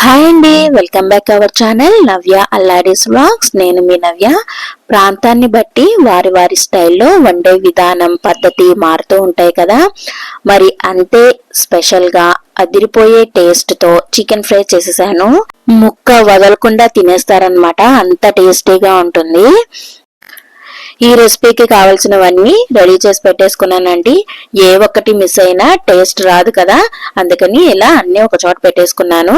Hi అండి welcome back our channel Navya అల్లాడీస్ vlogs నేను మీ నవ్య. ప్రాంతాన్ని బట్టి వారి వారి స్టైల్లో వండే విధానం పద్ధతి మారుతూ ఉంటాయి కదా. మరి అంతే స్పెషల్గా అదిరిపోయే టేస్ట్తో చికెన్ ఫ్రై చేసేసాను. ముక్క వదలకుండా తినేస్తారనమాట అంత టేస్టీగా ఉంటుంది. ఈ రెసిపీకి కావాల్సినవన్నీ రెడీ చేసి పెట్టేసుకున్నానండి. ఏ ఒక్కటి మిస్ అయినా టేస్ట్ రాదు కదా. అందుకని ఇలా అన్నీ ఒక చోట పెట్టేసుకున్నాను.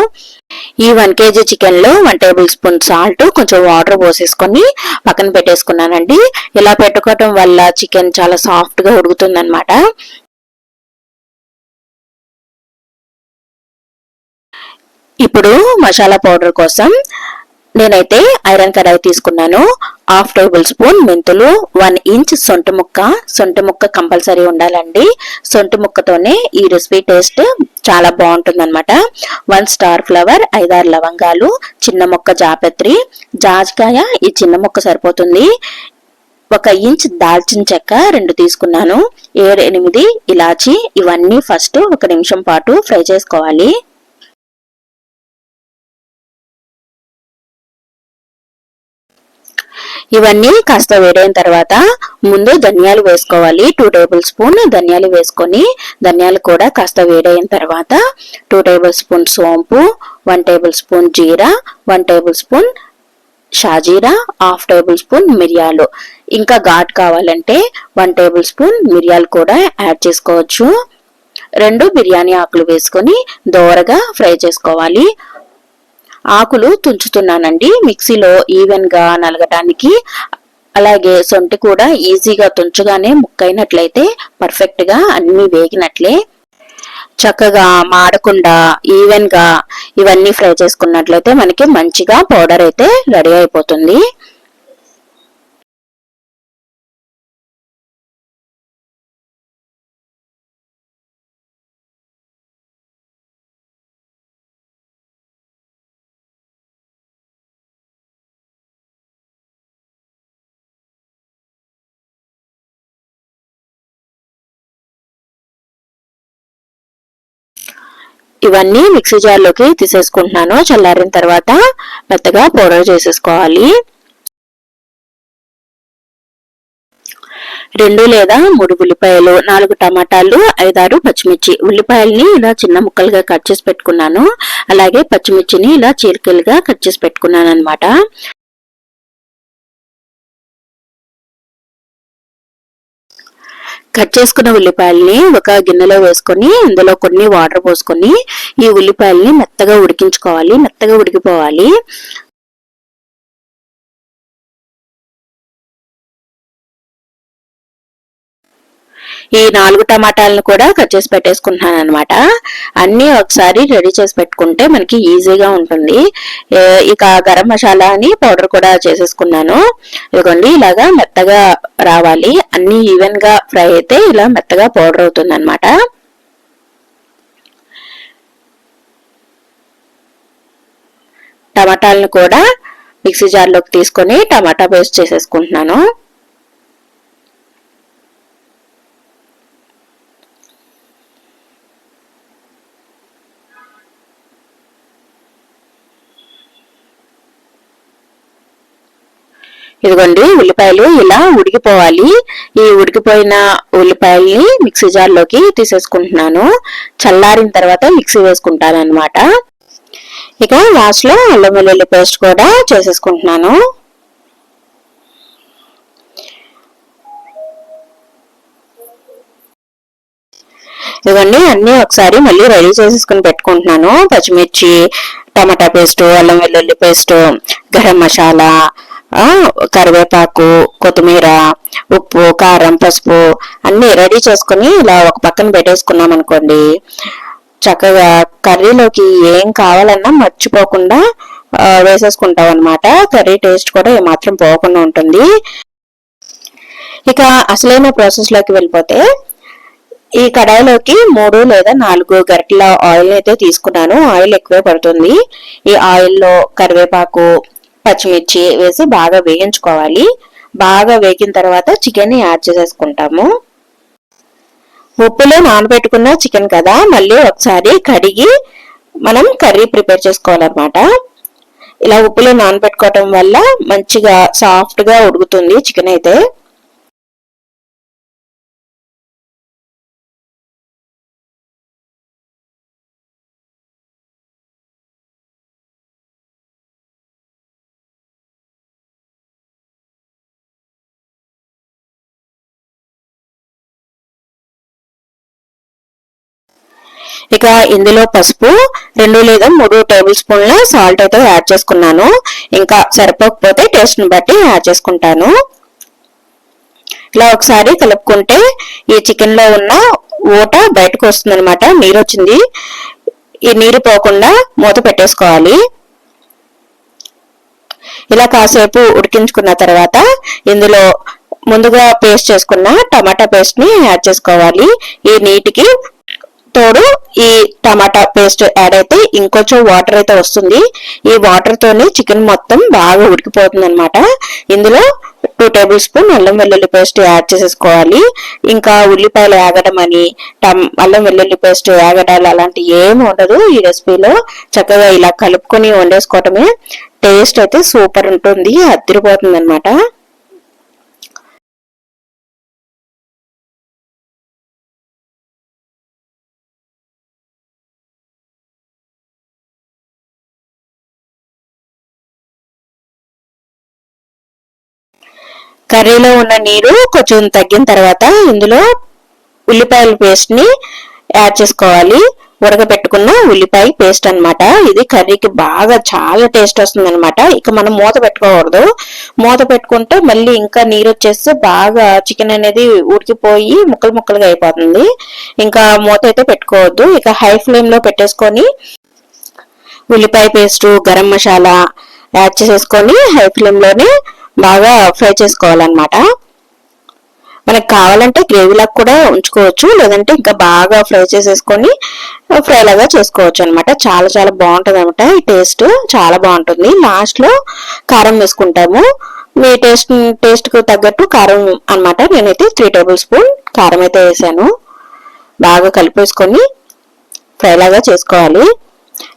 ఈ వన్ కేజీ చికెన్లో వన్ టేబుల్ స్పూన్ సాల్ట్ కొంచెం వాటర్ పోసేసుకొని పక్కన పెట్టేసుకున్నానండి. ఇలా పెట్టుకోవటం వల్ల చికెన్ చాలా సాఫ్ట్గా ఉడుకుతుంది ఇప్పుడు మసాలా పౌడర్ కోసం నేనైతే ఐరన్ కడాయి తీసుకున్నాను. హాఫ్ టేబుల్ స్పూన్ మెంతులు వన్ ఇంచ్ సొంట ముక్క. సొంట ముక్క కంపల్సరీ ఉండాలండి. సొంట ముక్కతోనే ఈ రెసిపీ టేస్ట్ చాలా బాగుంటుంది అనమాట వన్ స్టార్ ఫ్లవర్ ఐదారు లవంగాలు చిన్న మొక్క జాపత్రి జాజికాయ ఈ చిన్న మొక్క సరిపోతుంది. ఒక ఇంచ్ దాల్చిన చెక్క రెండు తీసుకున్నాను. ఏడు ఎనిమిది ఇలాచి ఇవన్నీ ఫస్ట్ ఒక నిమిషం పాటు ఫ్రై చేసుకోవాలి. ఇవన్నీ కాస్త వేడైన తర్వాత ముందు ధనియాలు వేసుకోవాలి. టూ టేబుల్ స్పూన్ ధనియాలు వేసుకొని ధనియాలు కూడా కాస్త వేడైన తర్వాత టూ టేబుల్ స్పూన్ సోంపు వన్ టేబుల్ స్పూన్ జీరా వన్ టేబుల్ స్పూన్ షాజీరా హాఫ్ టేబుల్ స్పూన్ మిరియాలు. ఇంకా ఘాట్ కావాలంటే వన్ టేబుల్ స్పూన్ మిరియాలు కూడా యాడ్ చేసుకోవచ్చు. రెండు బిర్యానీ ఆకులు వేసుకొని దోరగా ఫ్రై చేసుకోవాలి. ఆకులు తుంచుతున్నానండి. మిక్సీలో ఈవెన్గా నలగటానికి అలాగే సొంటి కూడా ఈజీగా తుంచగానే ముక్కైనట్లయితే పర్ఫెక్ట్గా అన్ని వేగినట్లే. చక్కగా మాడకుండా ఈవెన్గా ఇవన్నీ ఫ్రై చేసుకున్నట్లయితే మనకి మంచిగా పౌడర్ అయితే రెడీ అయిపోతుంది. ఇవన్నీ మిక్సీ జార్లోకి తీసేసుకుంటున్నాను. చల్లారిన తర్వాత మెత్తగా పౌడర్ చేసేసుకోవాలి. రెండు లేదా మూడు ఉల్లిపాయలు నాలుగు టమాటాలు ఐదారు పచ్చిమిర్చి. ఉల్లిపాయల్ని ఇలా చిన్న ముక్కలుగా కట్ చేసి పెట్టుకున్నాను. అలాగే పచ్చిమిర్చిని ఇలా చీలికలుగా కట్ చేసి పెట్టుకున్నాను అనమాట కట్ చేసుకున్న ఉల్లిపాయల్ని ఒక గిన్నెలో వేసుకొని అందులో కొన్ని వాటర్ పోసుకొని ఈ ఉల్లిపాయల్ని మెత్తగా ఉడికించుకోవాలి. మెత్తగా ఉడికిపోవాలి. ఈ నాలుగు టమాటాలను కూడా కట్ చేసి పెట్టేసుకుంటున్నాను అనమాట అన్నీ ఒకసారి రెడీ చేసి పెట్టుకుంటే మనకి ఈజీగా ఉంటుంది. ఇక గరం మసాలా అని పౌడర్ కూడా చేసేసుకున్నాను. ఇదిగోండి ఇలాగా మెత్తగా రావాలి. అన్ని ఈవెన్గా ఫ్రై అయితే ఇలా మెత్తగా పౌడర్ అవుతుంది అనమాట టమాటాలను కూడా మిక్సీ జార్లోకి తీసుకొని టమాటా పేస్ట్ చేసేసుకుంటున్నాను. ఇదిగోండి ఉల్లిపాయలు ఇలా ఉడికిపోవాలి. ఈ ఉడికిపోయిన ఉల్లిపాయల్ని మిక్సీ జార్లోకి తీసేసుకుంటున్నాను. చల్లారిన తర్వాత మిక్సీ వేసుకుంటాను అనమాట ఇక లాస్ట్లో అల్లం వెల్లుల్లి పేస్ట్ కూడా చేసేసుకుంటున్నాను. ఇవన్నీ అన్నీ ఒకసారి మళ్ళీ రెడీ చేసేసుకుని పెట్టుకుంటున్నాను. పచ్చిమిర్చి టమాటా పేస్ట్ అల్లం వెల్లుల్లి పేస్ట్ గరం మసాలా కరివేపాకు కొత్తిమీర ఉప్పు కారం పసుపు అన్నీ రెడీ చేసుకుని ఇలా ఒక పక్కన పెట్టేసుకున్నాం అనుకోండి. చక్కగా కర్రీలోకి ఏం కావాలన్నా మర్చిపోకుండా వేసేసుకుంటాం అనమాట కర్రీ టేస్ట్ కూడా ఏమాత్రం పోకుండా ఉంటుంది. ఇక అసలైన ప్రాసెస్లోకి వెళ్ళిపోతే ఈ కడాయిలోకి మూడు లేదా నాలుగు గరిటల ఆయిల్ అయితే తీసుకున్నాను. ఆయిల్ ఎక్కువే పడుతుంది. ఈ ఆయిల్లో కరివేపాకు పచ్చిమిర్చి వేసి బాగా వేయించుకోవాలి. బాగా వేగిన తర్వాత చికెన్ యాడ్ చేసేసుకుంటాము. ఉప్పులో నానబెట్టుకున్న చికెన్ కదా మళ్ళీ ఒకసారి కడిగి మనం కర్రీ ప్రిపేర్ చేసుకోవాలన్నమాట. ఇలా ఉప్పులో నానబెట్టుకోవటం వల్ల మంచిగా సాఫ్ట్గా ఉడుకుతుంది చికెన్ అయితే. ఇక ఇందులో పసుపు రెండు లేదా మూడు టేబుల్ స్పూన్ల సాల్ట్ అయితే యాడ్ చేసుకున్నాను. ఇంకా సరిపోకపోతే టేస్ట్ని బట్టి యాడ్ చేసుకుంటాను. ఇలా ఒకసారి కలుపుకుంటే ఈ చికెన్లో ఉన్న ఊట బయటకు వస్తుంది అనమాట నీరు వచ్చింది ఈ నీరు పోకుండా మూత పెట్టేసుకోవాలి. ఇలా కాసేపు ఉడికించుకున్న తర్వాత ఇందులో ముందుగా పేస్ట్ చేసుకున్న టమాటా పేస్ట్ని యాడ్ చేసుకోవాలి. ఈ నీటికి తోడు ఈ టమాటా పేస్ట్ యాడ్ అయితే ఇంకొంచెం వాటర్ అయితే వస్తుంది. ఈ వాటర్ తోని చికెన్ మొత్తం బాగా ఉడికిపోతుంది అనమాట ఇందులో టూ టేబుల్ స్పూన్ అల్లం వెల్లుల్లి పేస్ట్ యాడ్ చేసేసుకోవాలి. ఇంకా ఉల్లిపాయలు యాగడం అని అల్లం వెల్లుల్లి పేస్ట్ యాగడాలు అలాంటి ఏమి ఉండదు. ఈ రెసిపీలో చక్కగా ఇలా కలుపుకొని వండేసుకోవటమే టేస్ట్ అయితే సూపర్ ఉంటుంది అదిరిపోతుంది అనమాట కర్రీలో ఉన్న నీరు కొంచెం తగ్గిన తర్వాత ఇందులో ఉల్లిపాయల పేస్ట్ని యాడ్ చేసుకోవాలి. ఉడకబెట్టుకున్న ఉల్లిపాయ పేస్ట్ అనమాట ఇది కర్రీకి బాగా చాలా టేస్ట్ వస్తుంది అనమాట ఇక మనం మూత పెట్టుకోకూడదు. మూత పెట్టుకుంటే మళ్ళీ ఇంకా నీరు వచ్చేస్తే బాగా చికెన్ అనేది ఉడికిపోయి ముక్కలు ముక్కలుగా అయిపోతుంది. ఇంకా మూత అయితే పెట్టుకోవద్దు. ఇక హై ఫ్లేమ్లో పెట్టేసుకొని ఉల్లిపాయ పేస్ట్ గరం మసాలా యాడ్ చేసేసుకొని హై ఫ్లేమ్లోనే బాగా ఫ్రై చేసుకోవాలన్నమాట. మనకు కావాలంటే గ్రేవీలాగా కూడా ఉంచుకోవచ్చు లేదంటే ఇంకా బాగా ఫ్రై చేసేసుకొని ఫ్రై లాగా చేసుకోవచ్చు అనమాట చాలా చాలా బాగుంటుంది అనమాట ఈ టేస్ట్. చాలా బాగుంటుంది. లాస్ట్లో కారం వేసుకుంటాము. మీ టేస్ట్ టేస్ట్కు తగ్గట్టు కారం అనమాట నేనైతే త్రీ టేబుల్ స్పూన్ కారం అయితే వేసాను. బాగా కలిపేసుకొని ఫ్రై లాగా చేసుకోవాలి.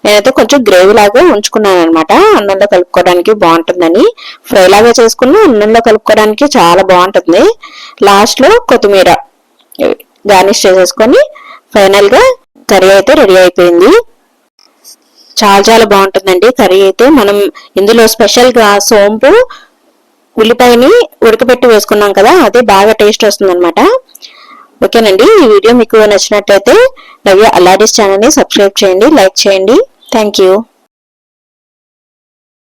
నేనైతే కొంచెం గ్రేవీ లాగా ఉంచుకున్నాను అనమాట అన్నంలో కలుపుకోవడానికి బాగుంటుందని. ఫ్రై లాగా చేసుకున్న అన్నంలో కలుపుకోవడానికి చాలా బాగుంటుంది. లాస్ట్లో కొత్తిమీర గార్నిష్ చేసేసుకొని ఫైనల్గా కర్రీ అయితే రెడీ అయిపోయింది. చాలా చాలా బాగుంటుందండి కర్రీ అయితే. మనం ఇందులో స్పెషల్గా సోంపు ఉల్లిపాయని ఉడకబెట్టి వేసుకున్నాం కదా అదే బాగా టేస్ట్ వస్తుంది అనమాట ఓకేనండి ఈ వీడియో మీకు నచ్చినట్లయితే నవ్య అలాడీస్ ఛానల్ని సబ్స్క్రైబ్ చేయండి లైక్ చేయండి. Thank you